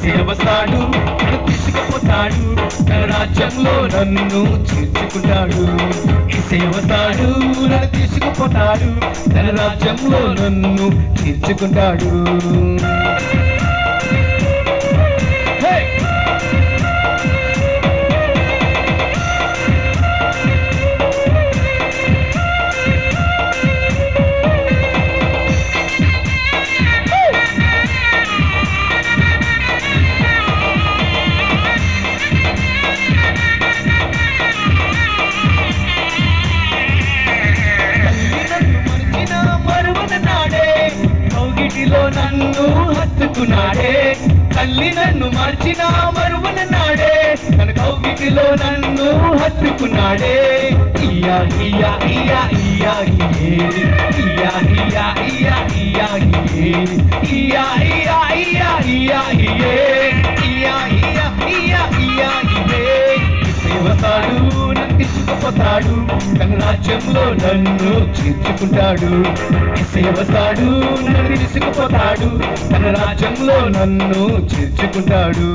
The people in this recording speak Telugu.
సేవస్తాడు తీసుకుపోతాడు. తన రాజ్యంలో నన్ను చేర్చుకుంటాడు. సేవస్తాడు నన్ను తీసుకుపోతాడు. తన రాజ్యంలో నన్ను తీర్చుకుంటాడు కౌగిటిలో నన్ను హత్తుకున్నాడే తల్లి నన్ను మార్చిన మరువనన్నాడే తన కౌగిటిలో నన్ను హత్తుకున్నాడే ఇయా ఇయా ఇయా ఇయా ఇయా ఇయా ఇయా ఇయా ఇయా ఇయా ఇయా ఇయా ఇయా ఇయా ఇయా ఇయా ఇయా ఇయా ఇయా తీసుకుపోతాడు తన రాజ్యంలో నన్ను చేర్చుకుంటాడు సేవతాడు నన్ను తీసుకుపోతాడు తన రాజ్యంలో నన్ను చేర్చుకుంటాడు